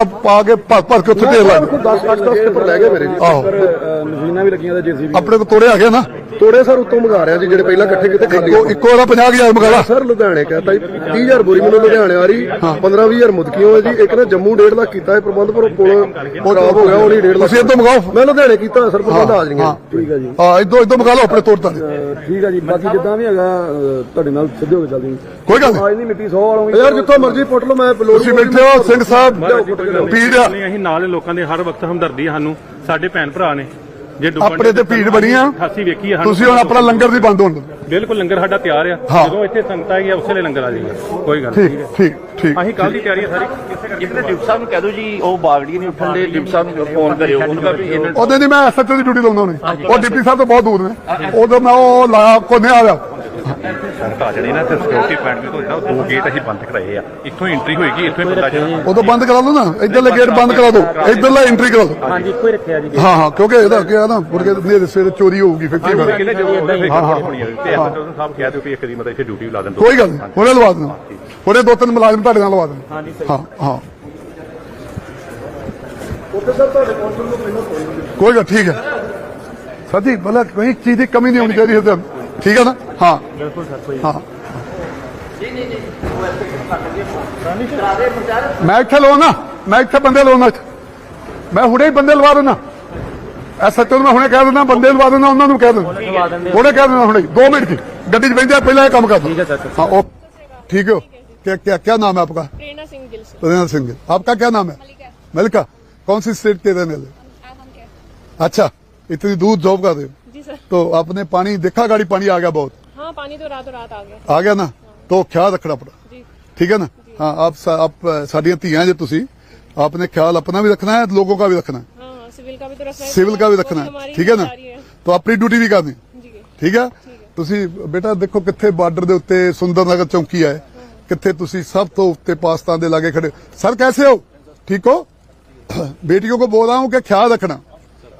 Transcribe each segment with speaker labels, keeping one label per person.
Speaker 1: ਪਾ ਕੇ ਭਰ ਭਰ ਕੇ ਉੱਥੇ ਢੇਰ ਲਾ ਦਿੱਤੇ।
Speaker 2: 10 8 10 ਟਿੱਪਰ ਲੈ ਗਏ ਮੇਰੇ ਵੀ।
Speaker 1: ਆਹੋ।
Speaker 2: ਮਸ਼ੀਨਾਂ ਵੀ ਲੱਗੀਆਂ ਤੇ ਜੀਸੀਬੀ
Speaker 1: ਆਪਣੇ ਕੋ ਤੋੜੇ ਆ ਗਏ ਨਾ।
Speaker 2: ਤੋੜੇ ਸਰ ਉੱਤੋਂ ਮੰਗਾ ਰਿਹਾ ਸੀ ਜਿਹੜੇ ਪਹਿਲਾਂ ਇਕੱਠੇ ਕਿਤੇ ਖਾਲੀ
Speaker 1: ਇੱਕੋ ਇੱਕੋ ਦਾ 50000 ਮਗਾਲਾ
Speaker 2: ਸਰ ਲੁਧਿਆਣੇ ਕਹਤਾ 30000 ਬੋਰੀ ਮੈਨੂੰ ਲੁਧਿਆਣੇ ਆ ਰਹੀ 15 20000 ਮੁਦਕੀਓ ਹੈ ਜੀ ਇੱਕ ਨਾ ਜੰਮੂ 1.5 ਲੱਖ ਕੀਤਾ ਹੈ ਪ੍ਰਬੰਧ ਪਰ ਪੁਲ ਖਰਾਬ ਹੋ ਗਿਆ ਉਹ ਨਹੀਂ 1.5 ਲੱਖ
Speaker 1: ਤੁਸੀਂ ਇੱਥੋਂ ਮੰਗਾਓ।
Speaker 2: ਮੈਂ ਲੁਧਿਆਣੇ ਕੀਤਾ ਸਰ ਪ੍ਰਬੰਧ ਆ ਜਾਣਗੇ। ਠੀਕ ਹੈ ਜੀ।
Speaker 1: ਹਾਂ ਇਦੋਂ ਇਦੋਂ ਮਗਾ ਲਓ ਆਪਣੇ ਤੋੜ ਤਾਂ।
Speaker 2: ਠੀਕ ਹੈ ਜੀ ਬਾਕੀ ਜਿੱਦਾਂ ਵੀ ਹੈਗਾ ਤੁਹਾਡੇ ਨਾਲ ਸਿੱਧੇ ਹੋ ਕੇ ਚੱਲਦੀ
Speaker 1: ਕੋਈ ਗੱਲ ਨਹੀਂ
Speaker 2: ਮਿੱਟੀ 100 ਵਾਲੋਂ ਯਾਰ ਜਿੱਥੋਂ ਮਰਜ਼ੀ ਪੁੱਟ ਲਓ ਮੈਂ ਲੋੜ
Speaker 1: ਤੁਸੀਂ ਬੈਠੇ ਹੋ ਸਿੰਘ ਸਾਹਿਬ। ਪੀੜ
Speaker 3: ਅਸੀਂ ਨਾਲ ਲੋਕਾਂ ਦੇ ਹਰ ਵਕਤ ਹਮਦਰਦੀ ਸਾਨੂੰ ਸਾਡੇ ਭੈਣ ਭਰਾ ਨੇ। ਜੇ
Speaker 1: ਆਪਣੇ ਤੇ ਭੀੜ ਬਣੀ ਆ
Speaker 3: ਵੇਖੀ
Speaker 1: ਤੁਸੀਂ ਹੁਣ ਆਪਣਾ ਲੰਗਰ ਦੀ ਬੰਦ ਹੋਣ ਦਿਓ।
Speaker 3: ਬਿਲਕੁਲ ਲੰਗਰ ਸਾਡਾ ਤਿਆਰ ਆ।
Speaker 1: ਹਾਂ।
Speaker 3: ਜਦੋਂ ਇੱਥੇ ਸੰਗਤ ਆਏਗੀ ਉਸੇ ਵੇਲੇ ਲੰਗਰ ਆ ਜਾਏਗਾ ਕੋਈ ਗੱਲ
Speaker 1: ਠੀਕ
Speaker 3: ਨਹੀਂ
Speaker 1: ਠੀਕ ਠੀਕ।
Speaker 3: ਅਸੀਂ ਕੱਲ ਦੀ ਤਿਆਰੀ ਆ ਸਾਰੀ।
Speaker 4: ਇੱਕ ਤਾਂ ਡਿਪਟੀ ਸਾਹਿਬ ਨੂੰ ਕਹਿ ਦਿਓ ਜੀ ਉਹ ਬਾਗੜੀ ਨਹੀਂ ਉੱਠਣ ਦੇ ਡਿਪਟੀ ਸਾਹਿਬ ਨੂੰ ਫੋਨ ਕਰਿਓ ਉਹਨਾਂ ਦਾ ਵੀ ਇਹਨਾਂ
Speaker 1: ਉਹਦੇ ਨਹੀਂ ਮੈਂ ਐਸਐਚਓ ਦੀ ਡਿਊਟੀ ਲਾਉਂਦਾ ਉਹਨੇ ਉਹ ਡਿਪਟੀ ਸਾਹਿਬ ਤੋਂ ਬਹੁਤ ਦੂਰ ਨੇ। ਉਦੋਂ ਮੈਂ ਉਹ ਲਾਇਆ ਕੋ ਨਹੀਂ ਆ ਰਿਹਾ
Speaker 3: ਸੰਗਤ ਜਿਹੜੇ ਨਾ ਤੇ ਸਿਕਿਉਰਿਟੀ ਪੁਆਇੰਟ ਵੀ ਤੋਂ ਜਿਹੜਾ ਦੋ ਗੇਟ ਅਸੀਂ ਬੰਦ ਕਰਾਏ ਆ। ਇੱਥੋਂ ਐਂਟਰੀ ਹੋਏਗੀ ਇੱਥੋਂ ਹੀ ਬੰਦਾ ਜਾਣਾ
Speaker 1: ਉਦੋਂ ਬੰਦ ਕਰਾ ਲਓ ਨਾ ਇੱਧਰਲੇ ਗੇਟ ਬੰਦ ਕਰਾ ਦਿਓ। ਇੱਧਰਲਾ ਐਂਟਰੀ ਕਰਾ ਦਿਓ
Speaker 3: ਹਾਂਜੀ ਇੱਕੋ ਹੀ ਰੱਖਿਆ ਜੀ
Speaker 1: ਹਾਂ ਹਾਂ ਕਿਉਂਕਿ ਇਹਦਾ ਕੀ ਆ ਨਾ ਮੁਰਗੇ ਨੇਰੇ ਸਵੇਰੇ ਚੋਰੀ ਹੋਊਗੀ ਫਿਰ ਕੀ ਕਰਾਂ?
Speaker 3: ਕਿਲੇ ਜਦੋਂ ਵਿੱਚ
Speaker 1: ਹਾਂ, ਹਾਂ।
Speaker 3: ਹੋਣੀ ਹੈ ਤੇ ਐਸਐਚਓ ਸਾਹਿਬ ਕਹਿ ਕਿ ਇੱਕ ਦੀ ਮਤਲਬ ਇੱਥੇ ਡਿਊਟੀ ਲਾ ਦੇਣ
Speaker 1: ਕੋਈ ਗੱਲ ਨਹੀਂ ਹੁਣੇ ਲਵਾ ਦੇਣਾ ਹੁਣੇ ਦੋ ਤਿੰਨ ਮੁਲਾਜ਼ਮ ਤੁਹਾਡੇ ਨਾਲ ਲਵਾ ਦੇਣਾ ਹਾਂ ਹਾਂ। ਕੋਈ ਗੱਲ ਠੀਕ ਹੈ। ਸਰ ਜੀ ਭਲਾ ਕੋਈ ਚੀਜ਼ ਦੀ ਕਮੀ ਨਹੀਂ ਹੋਣੀ ਚਾਹੀਦੀ ਹੈ ਤਾਂ ਠੀਕ ਹੈ ਨਾ ਹਾਂ ਬਿਲਕੁਲ ਸਰ ਕੋਈ ਹਾਂ ਮੈਂ ਇੱਥੇ ਲਵਾਉਣਾ ਮੈਂ ਇੱਥੇ ਬੰਦੇ ਲਵਾਉਣਾ ਮੈਂ ਹੁਣੇ ਹੀ ਬੰਦੇ ਲਵਾ ਦੇਣਾ ਐਸਐਚਓ ਨੂੰ ਮੈਂ ਹੁਣੇ ਕਹਿ ਦਿੰਦਾ ਬੰਦੇ ਲਵਾ ਦੇਣਾ ਉਹਨਾਂ ਨੂੰ ਕਹਿ ਦਿੰਦਾ ਹੁਣੇ ਕਹਿ ਦਿੰਦਾ ਹੁਣੇ 2 ਮਿੰਟ ਦੀ ਗੱਡੀ 'ਚ ਬੈਠ ਜਾ ਪਹਿਲਾਂ ਇਹ ਕੰਮ ਕਰ ठीक है सर हाँ ओ ठीक हो क्या क्या क्या नाम है आपका
Speaker 5: प्रेरणा सिंह गिल से
Speaker 1: प्रेरणा सिंह आपका क्या नाम है
Speaker 5: मलिका
Speaker 1: मलिका कौन सी स्टेट के रहने वाले
Speaker 5: आप हम क्या
Speaker 1: अच्छा इतनी दूर जॉब कर रहे हो
Speaker 5: जी सर
Speaker 1: तो आपने पानी देखा गाड़ी पानी आ गया बहुत
Speaker 5: हाँ पानी तो रातों रात आ गया
Speaker 1: आ गया ना तो ख्याल रखना पड़ा
Speaker 5: जी
Speaker 1: ठीक है ना हाँ आप सा- आप साड़ियाँ ਧੀਆਂ ਜੇ ਤੁਸੀਂ आपने ख्याल अपना भी रखना है लोगों का भी रखना है
Speaker 5: हाँ हाँ सिविल का भी तो रखना है
Speaker 1: सिविल का भी
Speaker 5: वो
Speaker 1: रखना है
Speaker 5: हमारी
Speaker 1: ठीक है ना
Speaker 5: जिम्मेदारी है
Speaker 1: तो अपनी ड्यूटी भी करनी
Speaker 5: जी
Speaker 1: ਠੀਕ ਹੈ ਤੁਸੀਂ ਬੇਟਾ ਦੇਖੋ ਕਿੱਥੇ ਬਾਰਡਰ ਦੇ ਉੱਤੇ ਸੁੰਦਰਨਗਰ ਚੌਂਕੀ ਹੈ ਕਿੱਥੇ ਤੁਸੀਂ ਸਭ ਤੋਂ ਉੱਤੇ ਪਾਕਿਸਤਾਨ ਦੇ ਲਾਗੇ ਖੜੇ ਸਰ कैसे हो ठीक हो बेटियों को बोल रहा हूं कि ख्याल रखना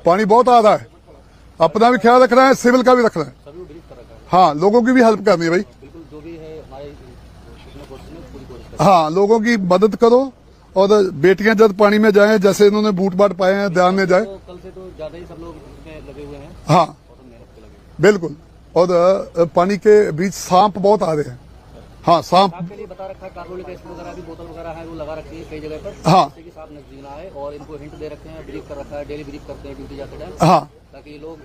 Speaker 1: पानी बहुत आ रहा है अपना भी ख्याल रखना है सिविल का भी रखना है। हाँ। लोगों की भी हेल्प करनी है भाई। हाँ लोगों की मदद करो और बेटियाँ जब पानी में जाए जैसे इन्होंने बूट बाट पाए हैं ध्यान में जाए।
Speaker 6: कल से तो ज़्यादा ही सब लोग लगे हुए हैं।
Speaker 1: हाँ। बिल्कुल। और पानी के बीच सांप बहुत आ रहे हैं। हाँ सांप
Speaker 6: आपके लिए बता रखा है कार्बोलिक एसिड वगैरह भी बोतल वगैरह है वो लगा रखी है कई जगह पर।
Speaker 1: हाँ।
Speaker 6: जिससे कि सांप नज़दीक ना आए और इनको हिंट दे रखे हैं ब्रीफ कर रखा है डेली ब्रीफ करते हैं ड्यूटी जाते टाइम
Speaker 1: हाँ।
Speaker 6: ताकि ये लोग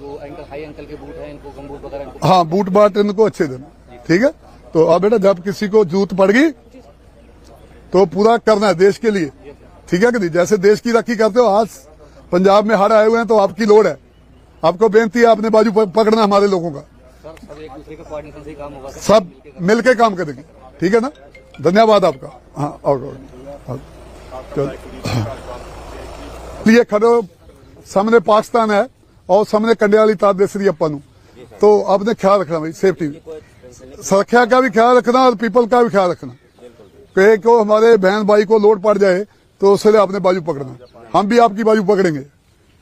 Speaker 6: जो एंकल हाई एंकल के बूट हैं इनको गम बूट वगैरह
Speaker 1: हाँ बूट बाट इनको अच्छे देना। ठीक है? तो अब बेटा जब किसी को जूत पड़ गई तो पूरा करना है देश के लिए। ठीक है कि नहीं? जैसे देश की राखी करते हो आज पंजाब में हड़ आए हुए हैं तो आपकी लोड़ है। आपको बेनती है आपने बाजू पकड़ना हमारे लोगों का।
Speaker 6: सब दूसरे का काम
Speaker 1: मिलके काम करेंगे। ठीक है ना? धन्यवाद आपका। हाँ और और- चलो। लिए खड़ो सामने पाकिस्तान है और सामने कंडे वाली तार दिस रही है अपन तो आपने ख्याल रखना भाई सेफ्टी सुरक्षा का भी ख्याल रखना और पीपल का भी ख्याल रखना। कहे को हमारे बहन भाई को लोड पड़ जाए तो उससे आपने बाजू पकड़ना। हम भी आपकी बाजू पकड़ेंगे।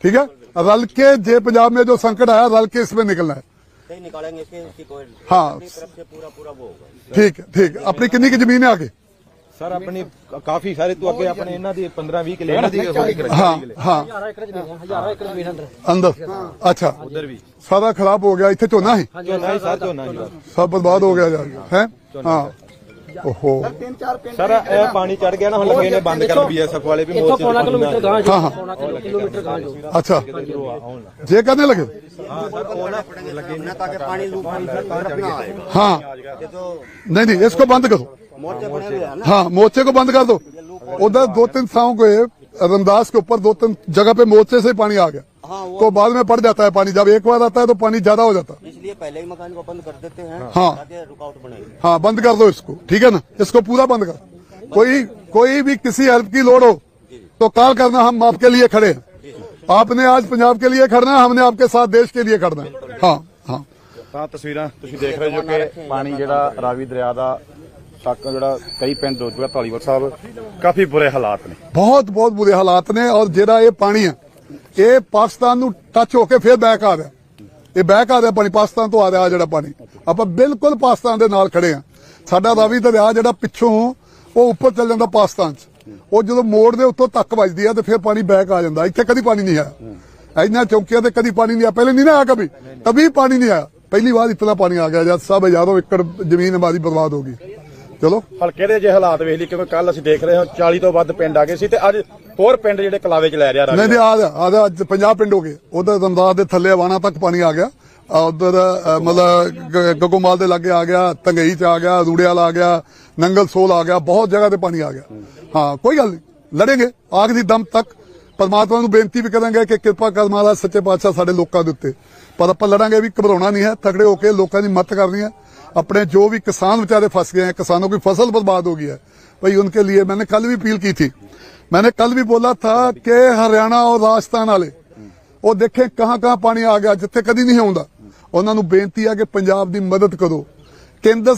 Speaker 1: ठीक है? रल के जे पंजाब में जो संकट आया, रल के इसमें निकलना है।
Speaker 7: से ही निकालेंगे इसके इसकी कोई
Speaker 1: हाँ
Speaker 7: अपनी तरफ से पूरा पूरा वो होगा
Speaker 1: ठीक है ठीक है अपनी किन्नी की जमीन है आगे
Speaker 8: ਸਰ ਆਪਣੀ ਕਾਫੀ ਸਾਰੇ ਤੋਂ ਅੱਗੇ ਆਪਣੇ ਇਹਨਾਂ ਦੀ 15 20 ਕਿਲੇ ਇਹਨਾਂ ਦੀ
Speaker 1: हाँ हाँ अंदर अच्छा
Speaker 8: ਉਧਰ ਵੀ
Speaker 1: सारा खराब हो गया इतने झोना है
Speaker 8: ਝੋਨਾ ਹੀ ਸਰ ਝੋਨਾ ਹੀ
Speaker 1: सब बर्बाद हो गया यार है हाँ ओहो
Speaker 8: ਸਰ ਇਹ ਪਾਣੀ ਚੜ ਗਿਆ ਨਾ ਹੁਣ ਲੱਗੇ ਨੇ ਬੰਦ ਕਰ ਬੀਐਸਐਫ ਵਾਲੇ ਵੀ ਮੋਰਚੇ ਪੌਣਾ ਕਿਲੋਮੀਟਰ ਗਾਂ
Speaker 1: हाँ हाँ अच्छा जे करने लगे
Speaker 7: ना ताकि पानी लूप तरफ ना आए
Speaker 1: हाँ
Speaker 7: ये तो
Speaker 1: नहीं नहीं इसको बंद करो
Speaker 7: मोर्चे बने हुए हैं ना
Speaker 1: हाँ मोर्चे को बंद कर दो उधर दो तीन साओं को रमदास के ऊपर दो तीन जगह पे मोर्चे से पानी आ गया
Speaker 7: हाँ वो
Speaker 1: तो बाद में पड़ जाता है पानी जब एक बार आता है तो पानी ज्यादा हो जाता है
Speaker 7: इसलिए पहले ही मकान को बंद कर देते हैं
Speaker 1: हाँ।
Speaker 7: ताकि रुकावट बनेगी
Speaker 1: हाँ बंद कर दो इसको ठीक है ना इसको पूरा बंद कर कोई कोई भी किसी हेल्प की लोड हो तो कॉल करना हम आपके लिए खड़े हैं आपने आज पंजाब के लिए खड़ना है हमने आपके साथ देश के लिए खड़ना है हाँ हाँ
Speaker 8: ਤਾਂ ਤਸਵੀਰਾਂ ਤੁਸੀਂ ਦੇਖ ਰਹੇ ਹੋ ਕਿ ਪਾਣੀ ਜਿਹੜਾ ਰਾਵੀ ਦਰਿਆ ਦਾ ਤੱਕ ਜਿਹੜਾ ਕਈ ਪਿੰਡ ਦੋਜੂਆ ਧਾਲੀਵਾਲ ਸਾਹਿਬ ਕਾਫੀ ਬੁਰੇ ਹਾਲਾਤ ਨੇ।
Speaker 1: ਬਹੁਤ ਬਹੁਤ ਬੁਰੇ ਹਾਲਾਤ ਨੇ ਔਰ ਜਿਹੜਾ ਇਹ ਪਾਣੀ ਆ ਇਹ ਪਾਕਿਸਤਾਨ ਨੂੰ ਟੱਚ ਹੋ ਕੇ ਫਿਰ ਬੈਕ ਆ ਇਹ ਬੈਕ ਆ ਰਿਹਾ ਪਾਕਿਸਤਾਨ ਤੋਂ ਆ ਜਿਹੜਾ ਪਾਣੀ। ਆਪਾਂ ਬਿਲਕੁਲ ਪਾਕਿਸਤਾਨ ਦੇ ਨਾਲ ਖੜੇ ਆ ਸਾਡਾ ਰਾਵੀ ਦਰਿਆ ਜਿਹੜਾ ਪਿੱਛੋਂ, ਉਹ ਉੱਪਰ ਚੱਲ ਜਾਂਦਾ ਪਾਕਿਸਤਾਨ 'ਚ। ਉਹ ਜਦੋਂ ਮੋੜ ਦੇ ਉੱਤੋਂ ਤੱਕ ਵੱਜਦੀ ਆ ਤੇ ਫਿਰ ਪਾਣੀ ਬੈਕ ਆ ਜਾਂਦਾ। ਇੱਥੇ ਕਦੀ ਪਾਣੀ ਨਹੀਂ ਆਇਆ। ਇੰਨਾ ਚੌਕੀਆਂ ਤੇ ਕਦੀ ਪਾਣੀ ਨਹੀਂ ਆ ਪਹਿਲੇ ਨਹੀਂ ਨਾ ਆਇਆ ਕਦੀ। ਤਬੀ ਪਾਣੀ ਨਹੀਂ ਆਇਆ। ਪਹਿਲੀ ਵਾਰ ਇਤਨਾ ਪਾਣੀ ਆ ਗਿਆ ਜਦ ਸਭ ਹਜ਼ਾਰੋਂ ਏਕੜ ਜ਼ਮੀਨ ਆਬਾਦੀ ਬਰਬਾਦ ਹੋ ਗਈ। ਚਲੋ।
Speaker 8: ਹਲਕੇ ਦੇ ਜੇ ਹਾਲਾਤ ਵੇਖ ਲਈ ਕਿਉਂਕਿ ਕੱਲ ਅਸੀਂ ਦੇਖ ਰਹੇ ਹਾਂ 40 ਤੋਂ ਵੱਧ ਪਿੰਡ ਆ ਗਏ ਸੀ ਤੇ ਅੱਜ ਹੋਰ ਪਿੰਡ ਜਿਹੜੇ ਕਲਾਵੇ ਚ ਲੈ ਰਿਹਾ ਰਾਜ।
Speaker 1: ਨਹੀਂ ਤੇ ਆਜ ਆਜ ਅੱਜ 50 ਪਿੰਡ ਹੋ ਗਏ। ਉਧਰ ਦਮਦਾਰ ਦੇ ਥੱਲੇ ਵਾਣਾ ਤੱਕ ਪਾਣੀ ਆ ਗਿਆ। ਉਧਰ ਮਤਲਬ ਗਗੋਮਾਲ ਦੇ ਲਾਗੇ ਆ ਗਿਆ ਤੰਗਈ ਚ ਆ ਗਿਆ ਰੂੜਿਆਲ ਆ ਗਿਆ ਨੰਗਲ ਸੋਲ ਆ ਗਿਆ ਬਹੁਤ ਜਗ੍ਹਾ ਤੇ ਪਾਣੀ ਆ ਗਿਆ। ਹਾਂ। ਕੋਈ ਗੱਲ ਨਹੀਂ ਲੜੇਗੇ ਆਗ ਦੀ ਦਮ ਤੱਕ। ਪਰਮਾਤਮਾ ਨੂੰ ਬੇਨਤੀ ਵੀ ਕਰਾਂਗੇ ਕਿ ਕਿਰਪਾ ਕਰ ਮਹਾਰਾਜ ਸੱਚੇ ਪਾਤਸ਼ਾਹ ਸਾਡੇ ਲੋਕਾਂ ਦੇ ਉੱਤੇ ਪਰ ਆਪਾਂ ਲੜਾਂਗੇ ਵੀ ਘਬਰਾਉਣਾ ਨਹੀਂ ਹੈ ਤਕੜੇ ਹੋ ਕੇ ਲੋਕਾਂ ਦੀ ਮਦਦ ਕਰਨੀ ਹੈ अपने जो भी किसान बेचारे फंस गए हैं किसानों की फसल बर्बाद हो गई है भाई उनके लिए मैंने कल भी अपील की थी मैंने कल भी बोला था कि हरियाणा और राजस्थान वाले ਉਹ ਦੇਖੇ ਕਹਾਂ ਕਹਾਂ ਪਾਣੀ ਆ ਗਿਆ ਜਿੱਥੇ ਕਦੀ ਨਹੀਂ ਆਉਂਦਾ ਉਹਨਾਂ ਨੂੰ ਬੇਨਤੀ ਆ ਕਿ ਪੰਜਾਬ ਦੀ ਮਦਦ ਕਰੋ ਕੇਂਦਰ